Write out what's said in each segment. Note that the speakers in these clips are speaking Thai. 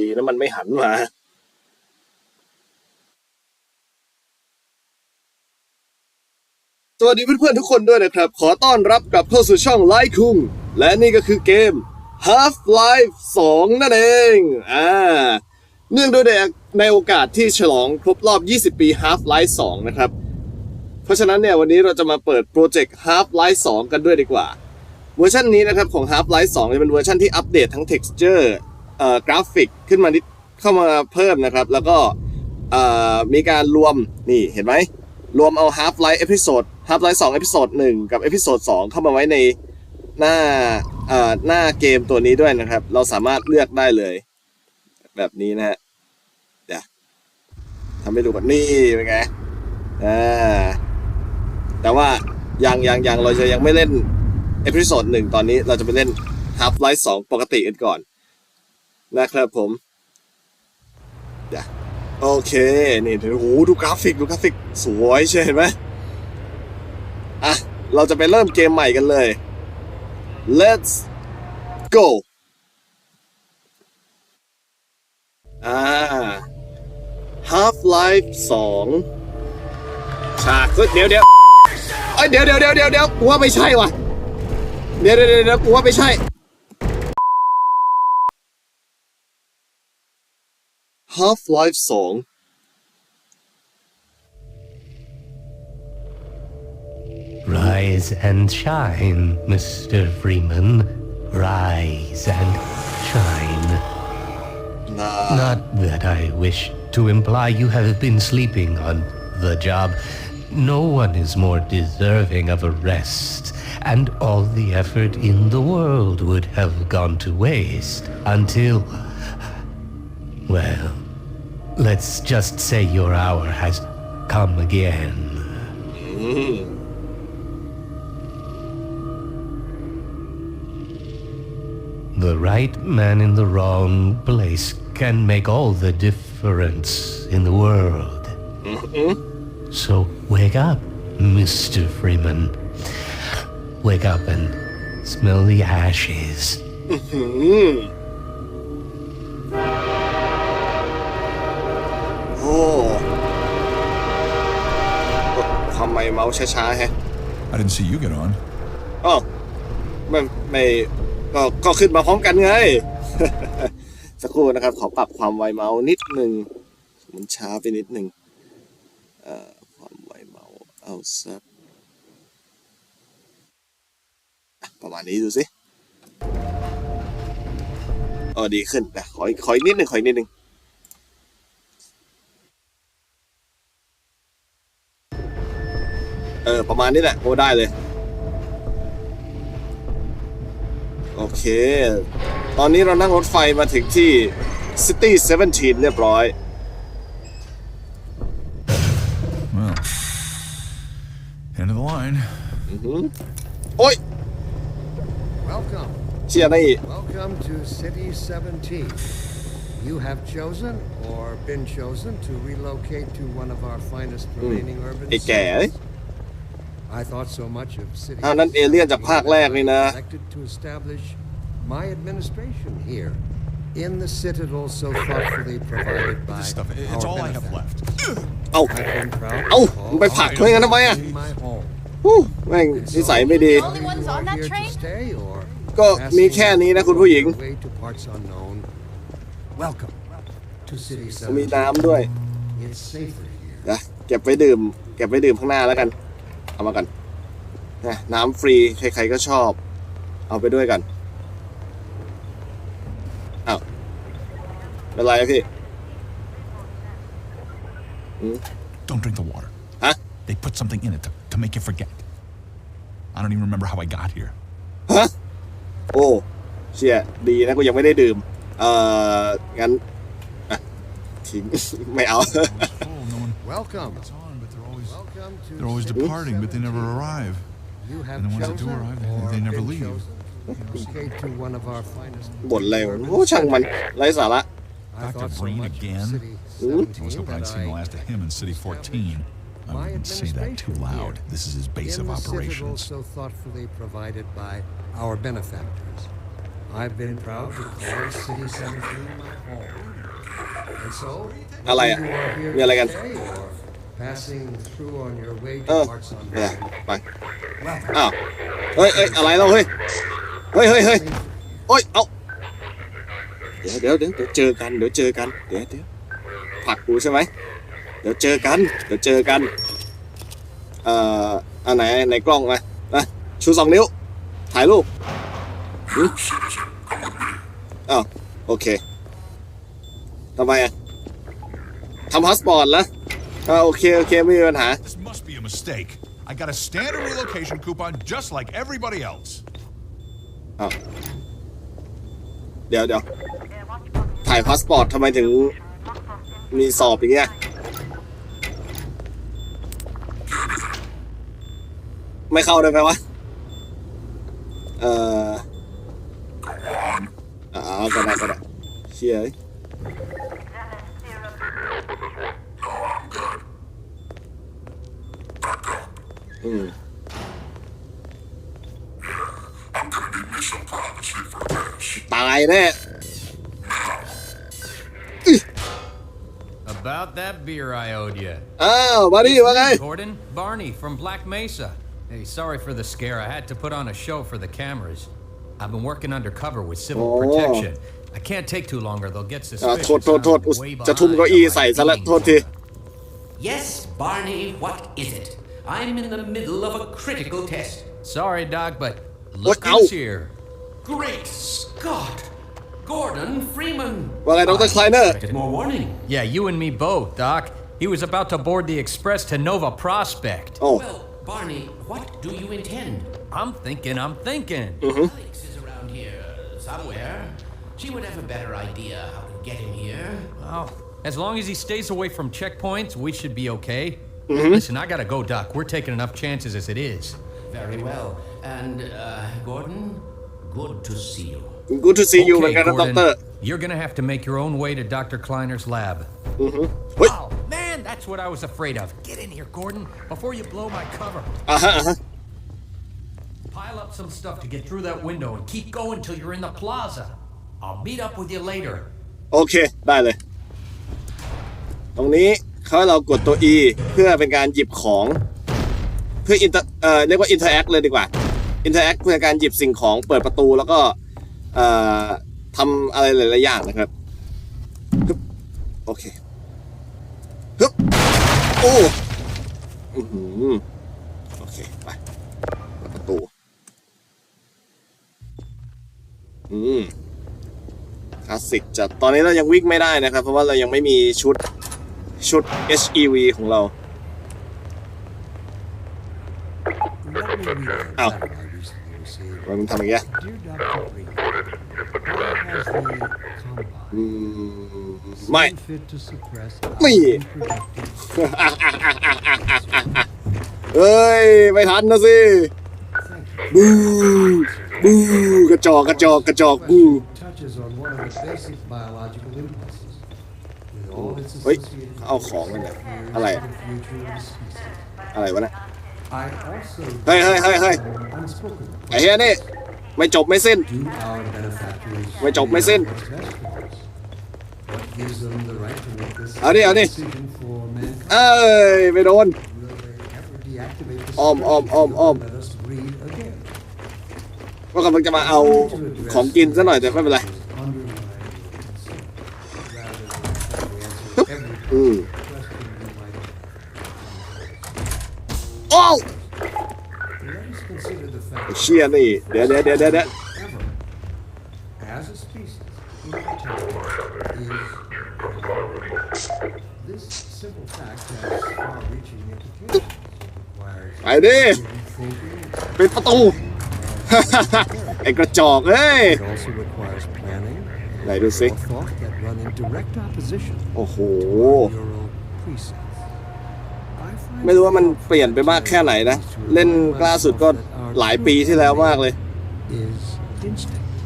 ดีนะมันไม่หันมา สวัสดีเพื่อนๆ ทุกคนด้วยนะครับ ขอต้อนรับกลับเข้าสู่ช่องไลคุงและนี่ก็คือเกม Half Life 2 นั่นเอง อ่า เนื่องด้วยในโอกาสที่ฉลองครบรอบ 20 ปี Half Life 2 นะครับ เพราะฉะนั้นเนี่ย วันนี้เราจะมาเปิดโปรเจกต์ Half Life 2 กันด้วยดีกว่า เวอร์ชันนี้นะครับ ของ Half Life 2จะเป็นเวอร์ชันที่อัปเดตทั้ง Texture กราฟิกขึ้นมานิด เข้ามาเพิ่มนะครับ แล้วก็มีการรวม นี่เห็นไหมรวมเอา Half Life Episode Half Life 2 Episode 1 กับ Episode 2 เข้ามาไว้ในหน้าหน้าเกมตัวนี้ด้วยนะครับ เราสามารถเลือกได้เลย แบบนี้นะฮะเดี๋ยวทำให้ดูก่อนนี่เป็นไงอ่า แต่ว่ายังยังยังเราจะยังไม่เล่นเอพิโซดหนึ่งตอนนี้เราจะไปเล่น Half Life 2 ปกติกันก่อนนะครับผมยโอเค นี่โอ้ดูกราฟิก ดูกราฟิก สวยใช่ไหม อ่ะ เราจะไปเริ่มเกมใหม่กันเลย let's go อ่า Half Life 2ฉากเดี๋ยวเดี๋ยวเดี๋ยวเดี๋ยวเดี๋ยวเดี๋ยวกูว่าไม่ใช่ว่ะ เดี๋ยวเดี๋ยวเดี๋ยวกูว่าไม่ใช่ Half-Life song Rise and shine, Mr. Freeman. Rise and shine. Nah. Not that I wish to imply you have been sleeping on the job. No one is more deserving of a rest, and all the effort in the world would have gone to waste until. Well, Let's just say your hour has come again. The right man in the wrong place can make all the difference in the world. So wake up, Mr. Freeman. Wake up and smell the ashes. Mm-hmm. เมาช้าๆแฮะ I didn't see you get on. อ๋อไม่ไม่ก็ก็ขึ้นมาพร้อมกันไง สักครู่นะครับ ขอปรับความไวเมาส์นิดหนึ่งมันช้าไปนิดหนึ่งเอ่อความไวเมาส์เอาสักะประมาณนี้ดูสิ อ๋อ ดีขึ้นนะ ขออขออนิดหนึ่งขออนิดหนึ่งเออ ประมาณนี้แหละโอ้ได้เลย โอเค ตอนนี้เรานั่งรถไฟมาถึงที่ City 17 เรียบร้อย Well, end of the line. อืโอ้ย Welcome. เชียร์นดอีก Welcome to City 17. You have chosen or been chosen to relocate to one of our finest remaining urban che è, e centers. อันนั่นเอเลี่ยนจากภาคแรกนี่นะเอาเอาไปผักเพื่อนกันทำไมอ่ะแม่งนิสัยไม่ดี ก็มีแค่นี้นะคุณผู้หญิง มีน้ำด้วยนะเก็บไปดื่มเก็บไปดื่มข้างหน้าแล้วกันเอามากันนะน้ำฟรี ใครๆก็ชอบ เอาไปด้วยกัน อ้าว เป็นไรพี่ Don't drink the water. Huh? They put something in it to, to make you forget. I don't even remember how I got here. ฮะโอ้เชี่ยดีนะ กูยังไม่ได้ดื่ม เอ่อ งั้น ทิ้ง ไม่เอา Welcome. but they're always they're always departing, but they never arrive. and the ones that do arrive, they, they never leave. บ่นอะไรโอ้ช่างมันไร้สาระ Dr. Breen again? I was hoping I'd seen the last of him in City 14. I wouldn't say that too loud. This is his base of operations. so thoughtfully provided by our benefactors. I've been proud to call City 17 my home. And so, อะไรอ่ะมีอะไร กัน Passing through on your way to เออ a r k s on เนี่ย b ไปอ้าวเฮ้ยเฮ้ยอะไรแล้วเฮ้ยเฮ้ยเฮ้ยเฮ้ยโอ้ยเอาเดี๋ยวเดี๋ยวเดี๋ยวเจอกันเดี๋ยวเจอกันเดี๋ยวเดี๋ยวผักกูใช่ไหมเดี๋ยวเจอกันเดี๋ยวเจอกันเอ่ออันไหนในกล้องมามาชูสองนิ้วถ่ายรูปหึอ้าวโอเคทำไมอ่ะทำพาสปอร์ตแล้วโอเคโอเคไม่มีปัญหา This must be a mistake. I got a standard relocation coupon just like everybody else. เดี๋ยวเดี๋ยวถ่ายพาสปอร์ตทำไมถึง มีสอบอย่างเงี้ยไม่เข้าได้ไหมวะเอ่ออ่าก็ได้ก็ได้เชียร์ Mm. I'm gonna need me some private for this. best. About that beer I owed you. Oh, what' อ้าวมาดิว่าไง Gordon, Barney from Black Mesa. Hey, sorry for the scare. I had to put on a show for the cameras. I've been working undercover with civil Oh. protection. I can't take too long or they'll get ah, suspicious. Yes, Barney, what is it? I'm in the middle of a critical test. Sorry, Doc, but look who's here. Great Scott! Gordon Freeman! Well, I don't kleiner. More warning. Yeah, you and me both, Doc. He was about to board the express to Nova Prospect. Oh. Well, Barney, what do you intend? I'm thinking, I'm thinking. Mm-hmm. Alex is around here somewhere. She would have a better idea how to get him here. Well, as long as he stays away from checkpoints, we should be okay. Mm-hmm. Listen, I gotta go, Doc. We're taking enough chances as it is. Very well. And, uh, Gordon, good to see you. Good to see okay, you, Lieutenant Gordon, Doctor. You're gonna have to make your own way to Dr. Kleiner's lab. Mm-hmm. Oh, man, that's what I was afraid of. Get in here, Gordon, before you blow my cover. Uh-huh, uh-huh. Pile up some stuff to get through that window and keep going till you're in the plaza. I'll meet up with you later. Okay, bye. ตรงนี้ขาให้เรากดตัว E เพื่อเป็นการหยิบของ เพื่ออินเตอร์เ่อ เรียกว่าอินเตอร์แอคเลยดีกว่าอินเตอร์แอคเพื่อการหยิบสิ่งของเปิดประตูแล้วก็ ทำอะไรหลายๆอย่างนะครับโอเคฮึบโอ้ อืโอเคไปปประตู อืมคลาสสิกจัดตอนนี้เรายังวิ่งไม่ได้นะครับ เพราะว่าเรายังไม่มีชุดชุด HEV ของเราเอา้าว้นมึงทำอะไรแกไม่ ไม่เฮ้ย ไม่ทันนะสิบูบูกระจอกกระจอกกระจอกบูเฮ้ย เอาของมันเนี่ยอะไร อะไรวะเนี่ย เฮ้ยเฮ้ยเฮ้ยเฮ้ยไอ้เฮียนี่ไม่จบไม่สิ้น ไม่จบไม่สิ้นเอาดิเอาดิเอ้ย ไม่โดนอ้อมอ้อมอ้อมอ้อมว่ากำลังจะมาเอาของกินซะหน่อยแต่ไม่เป็นไร Ừ. Oh! Shia à, này, để để để để để. Phải đi. Bên bắt Anh có trò ấy. ไหนดูสิ โอ้โห ไม่รู้ว่ามันเปลี่ยนไปมากแค่ไหนนะ เล่นกล้าสุดก็หลายปีที่แล้วมากเลย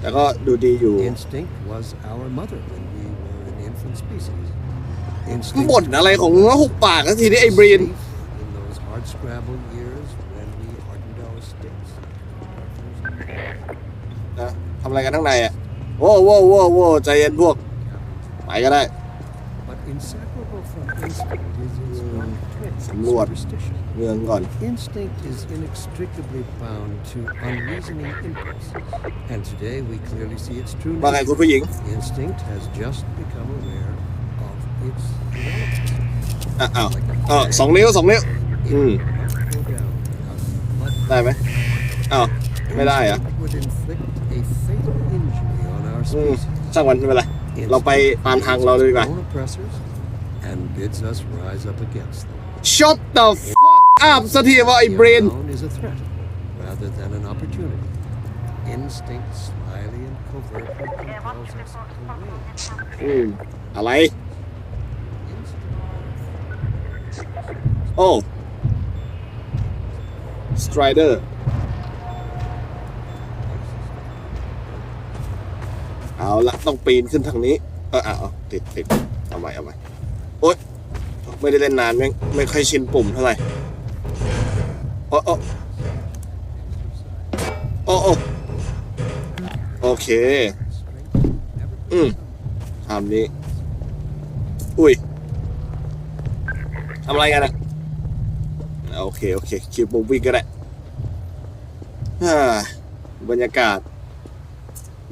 แต่ก็ดูดีอยู่บ่นอะไรของง้หุบปากทีนี้ไอ้บรีนนะทำอะไรกันข้างในอ่ะโว้โว้โว้โว้ใจเย็นพวกไปก็ได้ But inseparable from instinct is its not สำรวจ superstition. เมืองก่อน Instinct is inextricably bound to unreasoning impulses, and today we clearly see its true ว่าไงคุณ nature. ผู้หญิง Instinct has just become aware of its development. อ่ะอ้าวอ้าวสองนิ้วสองนิ้วอืม Up or down, up, but ได้ไหมอ้าว ไม่ได้เหรอะ instinct would inflict Hmm. and bids us rise up against them. Shut the fuck up สักทีว่าไอ้ The brain? is a threat rather than an opportunity. Instinct slyly and covertly compels us to win. Hmm. Oh. Strider เอาละต้องปีนขึ้นทางนี้เออเอาติดติดเอาใหม่เอาใหม่โอ๊ย ไม่ได้เล่นนาน ไม่ไม่ค่อยชินปุ่มเท่าไหร่โอ้โอโอ้โอโอเค อืมทำนี้ อุ้ยทำอะไรกันอะโอเคโอเคคิวปุ่มวิ่งก็ได้บรรยากาศ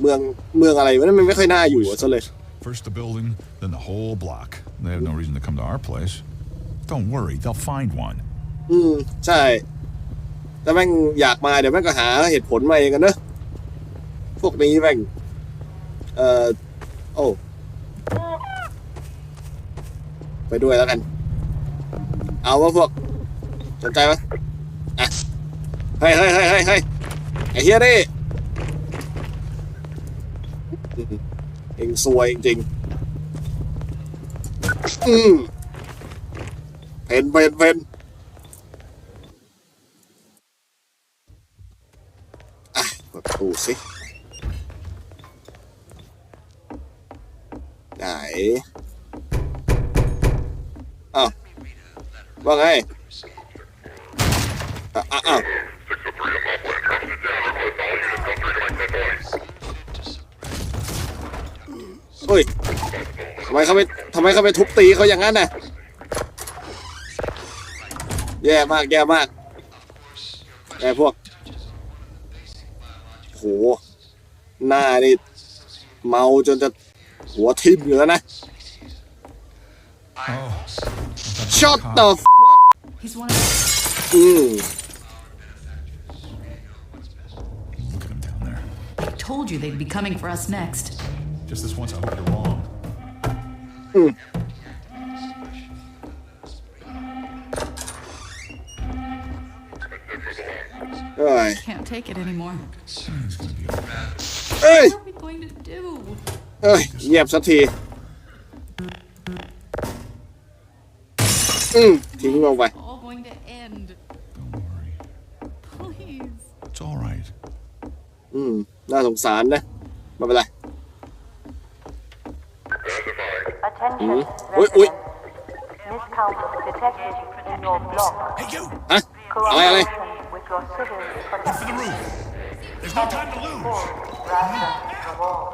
เมืองเมืองอะไรมันไม่ค่อยน่าอยู่ซะเลย First the building, then the whole block. They have no reason to come to our place. Don't worry, they'll find one. อืม ใช่แต่แม่ง อยากมาเดี๋ยวแม่งก็หาเหตุผลมาเองกันเนอะพวกนี้แม่ง เอ่อโอ้ไปด้วยแล้วกันเอาว่าพวกสนใจไหมอ่ะเฮ้ยเฮ้ยเฮ้ยเฮ้ยไอ้เฮียดิเองซวยจริงๆอืมเพนเพนเพนอะเปิดตูสิ ไหน อ้าว ว่าไงอ่ะอ่ะเฮ้ยทำไมเขาไปทำไมเขาไปทุบตีเขาอย่างนั้นน่ะแย่มาก แย่มากแอ่พวกโห หน้า นี่ เมาจนจะหัวทิ่มอยู่แล้วนะช็อตต่ออืม Told you they'd be coming for us next. Just this once, I hope you're wrong. Mm. I can't take it anymore. Hey. What are we going to do? Oi, yeah, I'm sat here. อืมทิ้งลงไป all going to end don't worry please it's all Mm, sad, Bye bye. อุ้ยอุ้ยฮะอะไรอะไร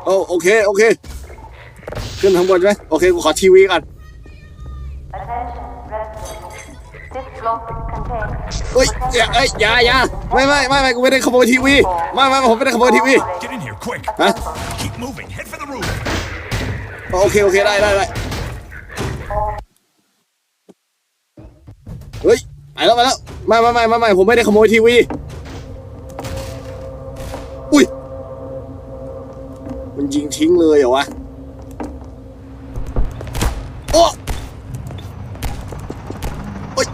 โอ้โอเคโอเคขึ้นั้างบนใช่ไหมโอเคกูขอทีวีก่อนเฮ้ยอย่าเอ้ยย่ายาไม่ไม่ไม่ไม่กูไม่ได้ขโมยทีวีไม่ไม่ผมไม่ได้ขโมยทีวีฮะโอเคโอเคได้ได้ได้เฮ้ย ไปแล้วไปแล้วไม่ไม่ไม่ไม่ไม่ผมไม่ได้ขโมยทีวี อุ้ย มันยิงทิ้งเลยเหรอวะ โอ้โอ้ย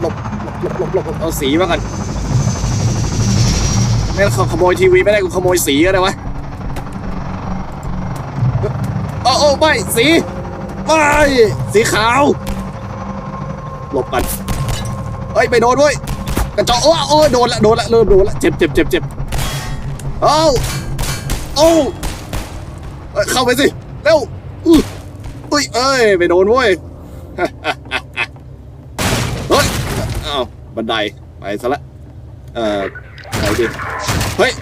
หลบหลบหลบหลบเอาสีมาก่อนไม่ได้ขโมยทีวีไม่ได้กูขโมยสีอะไรวะโอ้โอ้ไม่สี ไม่สีขาวหลบกันเฮ้ยไปโดนเว้ยกระจอกโอ้โอ้ โดนละ โดนละ เริ่มโดนละเจ็บเจ็บเจ็บเจ็บเอาเอาเข้าไปสิเร็วอุ้ยเอ้ยไปโดนเว้ย เฮ้ยเอาบันไดไปซะละ เอ่อไปดิเฮ้ย